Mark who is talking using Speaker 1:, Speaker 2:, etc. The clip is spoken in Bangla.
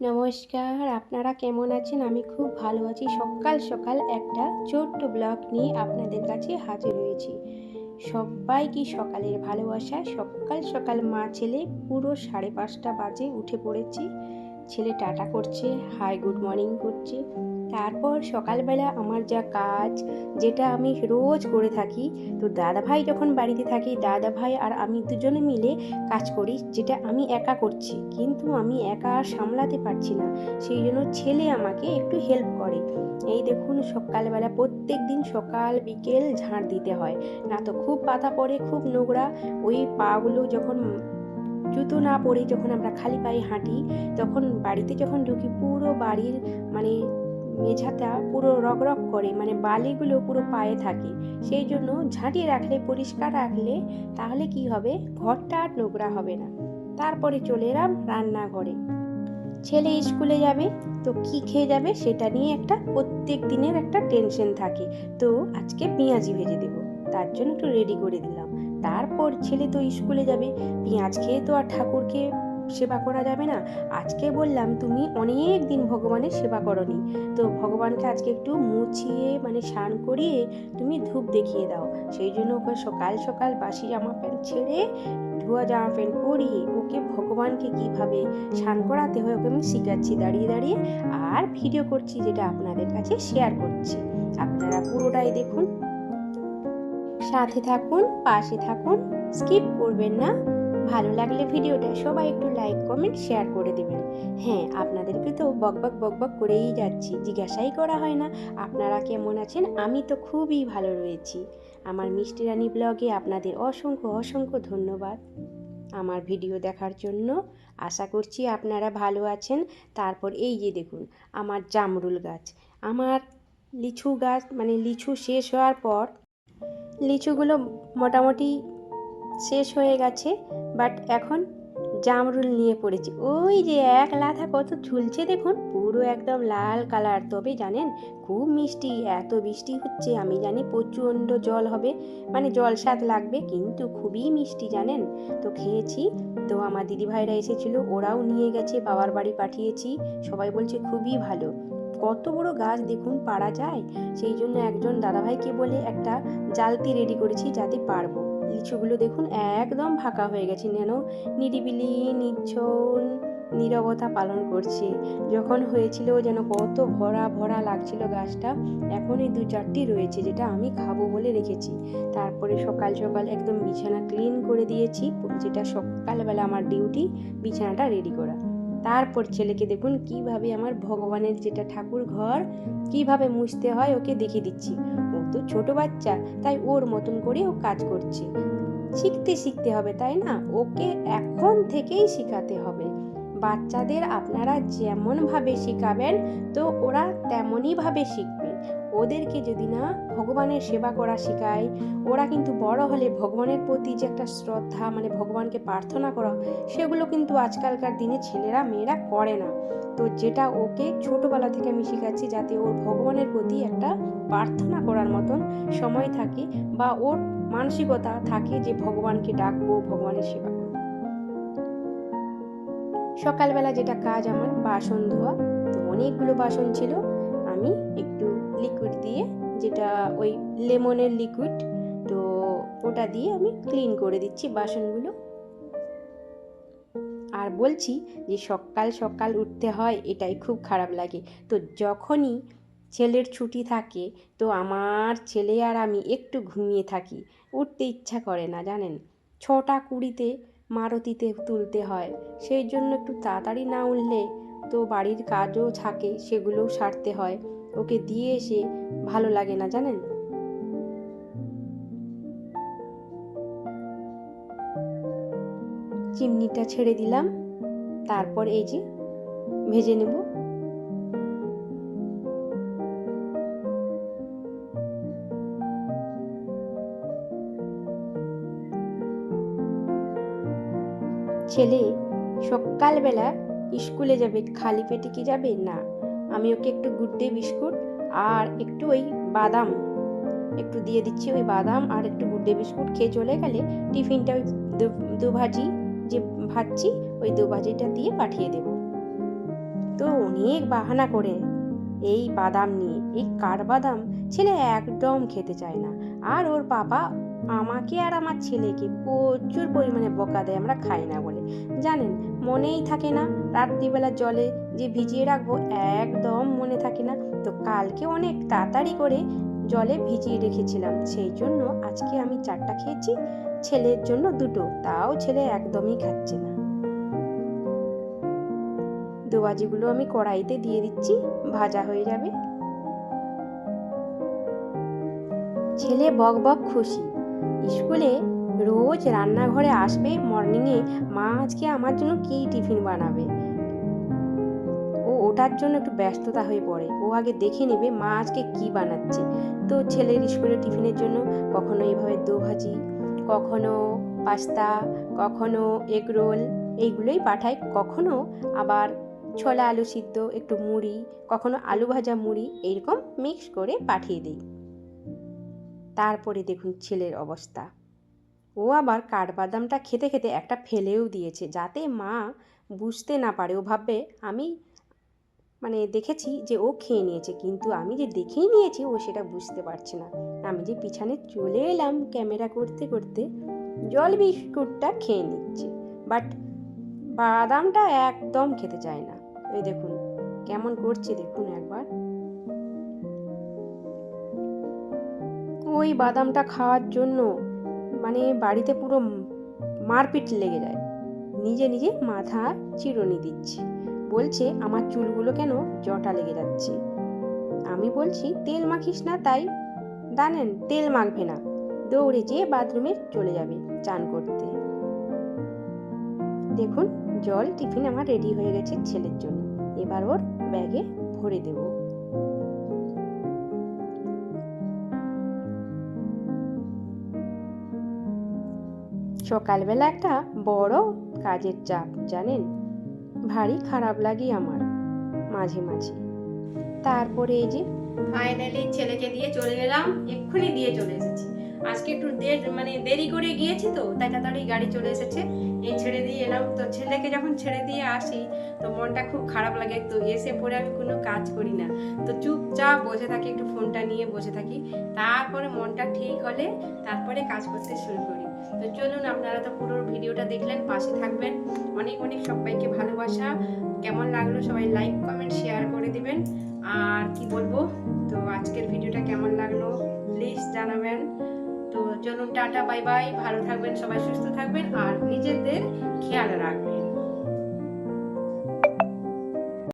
Speaker 1: নমস্কার, আপনারা কেমন আছেন? আমি খুব ভালো আছি। সকাল সকাল একটা ছোট্ট ব্লগ নিয়ে আপনাদের কাছে হাজির হয়েছি। সবাইকে সকালের ভালোবাসা। সকাল সকাল মা ছেলে পুরো সাড়ে পাঁচটা বাজে উঠে পড়েছি। ছেলে টাটা করছে হাই গুড মর্নিং করছে। তারপর সকালবেলা আমার যা কাজ, যেটা আমি রোজ করে থাকি, তো দাদাভাই যখন বাড়িতে থাকি, দাদাভাই আর আমি দুজনে মিলে কাজ করি, যেটা আমি একা করছি। কিন্তু আমি একা আর সামলাতে পারছি না, সেই জন্য ছেলে আমাকে একটু হেল্প করে। এই দেখুন, সকালবেলা প্রত্যেক দিন সকাল, বিকেল ঝাড় দিতে হয়। না তো খুব পাতা পড়ে, খুব নোংরা। ওই পাগুলো যখন জুতো না পরে যখন আমরা খালি পায়ে হাঁটি, তখন বাড়িতে যখন ঢুকি, পুরো বাড়ির মানে মেঝাটা পুরো রগরগ করে মানে বালিগুলো পুরো পায়ে থাকে। সেই জন্য ঝাঁটিয়ে রাখলে, পরিষ্কার রাখলে তাহলে কি হবে? ঘরটা আর নোংরা হবে না। তারপরে চলে এলাম রান্নাঘরে। ছেলে স্কুলে যাবে, তো কি খেয়ে যাবে সেটা নিয়ে একটা প্রত্যেক দিনের একটা টেনশন থাকে। তো আজকে পেঁয়াজি ভেজে দেবো। তার জন্য একটু রেডি করে দিলাম। তারপর ছেলে তো স্কুলে যাবে। পেঁয়াজ খেয়ে তো আর ঠাকুরকে সেবা করা যাবে না। আজকে বললাম, তুমি অনেক দিন ভগবানের সেবা করনি। তো ভগবানকে আজকে একটু মুছিয়ে মানে স্নান করিয়ে তুমি ধূপ দেখিয়ে দাও। সেই জন্য ওকে সকাল সকাল বাসি জামা প্যান্ট ছেড়ে, ধোয়া জামা প্যান্ট পরিয়ে ওকে ভগবানকে কীভাবে স্নান করাতে হয় ওকে আমি শিখাচ্ছি। দাঁড়িয়ে দাঁড়িয়ে আর ভিডিও করছি যেটা আপনাদের কাছে শেয়ার করছি। আপনারা পুরোটাই দেখুন। সাথে থাকুন, পাশে থাকুন স্কিপ করবেন না। ভালো লাগলে ভিডিওটা সবাই একটু লাইক কমেন্ট শেয়ার করে দেবেন। হ্যাঁ আপনাদেরকে তো বকবক বকবক করেই যাচ্ছি, জিজ্ঞাসাই করা হয় না। আপনারা কেমন আছেন? আমি তো খুবই ভালো রয়েছি। আমার মিষ্টি রানী ব্লগে আপনাদের অসংখ্য অসংখ্য ধন্যবাদ। আমার ভিডিও দেখার জন্য আশা করছি আপনারা ভালো আছেন। তারপর এই যে দেখুন, আমার জামরুল গাছ। আমার লিচু গাছ মানে লিচু শেষ হওয়ার পর লিচুগুলো মোটামুটি শেষ হয়ে গেছে বাট এখন জামরুল নিয়ে পড়েছি। ওই যে এক লাথা কত ঝুলছে দেখুন, পুরো একদম লাল কালার। তবে জানেন, খুব মিষ্টি, এত বৃষ্টি হচ্ছে, আমি জানি প্রচণ্ড জল হবে মানে জল স্বাদ লাগবে, কিন্তু খুবই মিষ্টি জানেন। তো খেয়েছি, তো আমার দিদিভাইরা এসেছিল, ওরাও নিয়ে গেছে, বাবার বাড়ি পাঠিয়েছি, সবাই বলছে খুবই ভালো। কত বড় গাছ দেখুন পারা যায়। সেই জন্য একজন দাদাভাইকে বলে একটা জালতি রেডি করেছি যাতে পারব। লিচুগুলো দেখুন, একদম ফাঁকা হয়ে গেছে। যেন নিরিবিলি নিচ্ছন নীরবতা পালন করছে। যখন হয়েছিল যেন কত ভরা ভরা লাগছিল গাছটা, এখন এই দু চারটি রয়েছে যেটা আমি খাব বলে রেখেছি। তারপরে সকাল সকাল একদম বিছানা ক্লিন করে দিয়েছি, যেটা সকালবেলা আমার ডিউটি বিছানাটা রেডি করা। তারপর ছেলেকে দেখুন কীভাবে আমার ভগবানের যেটা ঠাকুর ঘর, কীভাবে মুছতে হয় ওকে দেখিয়ে দিচ্ছি। ও তো ছোট বাচ্চা, তাই ওর মতন করে ও কাজ করছে। শিখতে শিখতে হবে, তাই না? ওকে এখন থেকেই শেখাতে হবে। বাচ্চাদের আপনারা যেমনভাবে শেখাবেন, তো ওরা তেমনইভাবে শিখবে। ওদেরকে যদি না ভগবানের সেবা করা শেখায়, ওরা কিন্তু বড় হলে ভগবানের প্রতি যে একটা শ্রদ্ধা মানে ভগবানকে প্রার্থনা করা, সেগুলো কিন্তু আজকালকার দিনে ছেলেরা, মেয়েরা করে না। তো যেটা ওকে ছোটোবেলা থেকে আমি শেখাচ্ছি, যাতে ওর ভগবানের প্রতি একটা প্রার্থনা করার মতন সময় থাকে বা ওর মানসিকতা থাকে যে ভগবানকে ডাকবো, ভগবানের সেবা সকালবেলা যেটা কাজ আমার, বাসন ধোয়া, তো অনেকগুলো বাসন ছিল। আমি একটু লিকুইড দিয়ে, যেটা ওই লেমনের লিকুইড তো ওটা দিয়ে আমি ক্লিন করে দিচ্ছি বাসনগুলো। আর বলছি যে সকাল সকাল উঠতে হয়, এটাই খুব খারাপ লাগে। তো যখনই ছেলের ছুটি থাকে, তো আমার ছেলে আর আমি একটু ঘুমিয়ে থাকি। উঠতে ইচ্ছা করে না, জানেন? ছটা কুড়িতে মারতিতে তুলতে হয়। সেই জন্য একটু তাড়াতাড়ি না উঠলে তো বাড়ির কাজও থাকে, সেগুলোও সারতে হয়। ওকে দিয়ে এসে ভালো লাগে না, জানেন? চিমনিটা ছেড়ে দিলাম। তারপর এই যে ভেজে নেব। ছেলে, সকালবেলা স্কুলে যাবে, খালি পেটে কি যাবে? না, আমি ওকে একটু গুড ডে বিস্কুট আর একটু ওই বাদাম, একটু দিয়ে দিচ্ছি ওই বাদাম আর একটু গুড ডে বিস্কুট খেয়ে চলে গেলে টিফিনটা ওই দু ভাজি যে ভাজছি, ওই দু ভাজিটা দিয়ে পাঠিয়ে দেব। তো অনেক বাহানা করে এই বাদাম নিয়ে, এই কার বাদাম? ছেলে একদম খেতে চায় না। আর ওর বাবা আমাকে আর আমার ছেলেকে প্রচুর পরিমাণে বকা দেয়, আমরা খাই না বলে। জানেন, মনেই থাকে না রাত্রিবেলা জলে যে ভিজিয়ে রাখব, একদম মনে থাকে না। তো কালকে অনেক তাড়াতাড়ি করে জলে ভিজিয়ে রেখেছিলাম, সেই জন্য আজকে আমি চারটা খেয়েছি, ছেলের জন্য দুটো, তাও ছেলে একদমই খাচ্ছে না। দোবাজিগুলো আমি কড়াইতে দিয়ে দিচ্ছি, ভাজা হয়ে যাবে। ছেলে বক বক খুশি। স্কুলে রোজ রান্নাঘরে আসবে মর্নিংয়ে মা আজকে আমার জন্য কী টিফিন বানাবে? ও ওটার জন্য একটু ব্যস্ততা হয়ে পড়ে। ও আগে দেখে নেবে মা আজকে কি বানাচ্ছে। তো ছেলের স্কুলে টিফিনের জন্য কখনো এইভাবে দো ভাজি কখনো পাস্তা, কখনো এগ রোল এইগুলোই পাঠায়। কখনো আবার ছোলা আলু সিদ্ধ, একটু মুড়ি, কখনো আলু ভাজা মুড়ি, এইরকম মিক্স করে পাঠিয়ে দিই তারপরে দেখুন ছেলের অবস্থা। ও আবার কাঠবাদামটা খেতে খেতে একটা ফেলেও দিয়েছে যাতে মা বুঝতে না পারে। ও ভাববে, আমি মানে দেখেছি যে ও খেয়ে নিয়েছে, কিন্তু আমি যে দেখেই নিয়েছি ও সেটা বুঝতে পারছে না। আমি যে পিছনে চলে এলাম ক্যামেরা করতে করতে, জল বিস্কুটটা খেয়ে নিচ্ছে। বাট বাদামটা একদম খেতে চায় না। ওই দেখুন, কেমন করছে দেখুন একবার। ওই বাদামটা খাওয়ার জন্য মানে বাড়িতে পুরো মারপিট লেগে যায়। নিজে নিজে মাথা চিরুনি দিচ্ছে। বলছে, আমার চুলগুলো কেন জটা লেগে যাচ্ছে? আমি বলছি, তেল মাখিস না তাই। জানেন, তেল মাখবে না। দৌড়ে যেয়ে বাথরুমে চলে যাবে চান করতে। দেখুন, জল টিফিন আমার রেডি হয়ে গেছে ছেলের জন্য। এবার ওর ব্যাগে ভরে দেব। সকালবেলা একটা বড় কাজের চাপ, জানেন? ভারী খারাপ লাগে আমার, মাঝে মাঝে। তারপরে এই যে
Speaker 2: ফাইনালি ছেলেকে দিয়ে চলে গেলাম এক্ষুনি দিয়ে চলে এসেছি। আজকে একটু মানে দেরি করে গিয়েছি তো, তাই তাড়াতাড়ি গাড়ি চলে এসেছে। এই ছেড়ে দিয়ে এলাম, তো ছেলেকে যখন ছেড়ে দিয়ে আসি, তো মনটা খুব খারাপ লাগে, তো এসে পরে আমি কোনো কাজ করি না। তো চুপচাপ বসে থাকি, একটু ফোনটা নিয়ে বসে থাকি। তারপরে মনটা ঠিক হলে তারপরে কাজ করতে শুরু করি। তো চলুন আপনারা তো পুরো ভিডিওটা দেখলেন, পাশে থাকবেন। অনেক অনেক সবাইকে ভালোবাসা। কেমন লাগল সবাই লাইক কমেন্ট শেয়ার করে দিবেন। আর কি বলব, তো আজকের ভিডিওটা কেমন লাগল প্লিজ জানাবেন। তো চলুন, টাটা বাই বাই ভালো থাকবেন, সবাই সুস্থ থাকবেন। আর নিজেদের খেয়াল রাখবেন।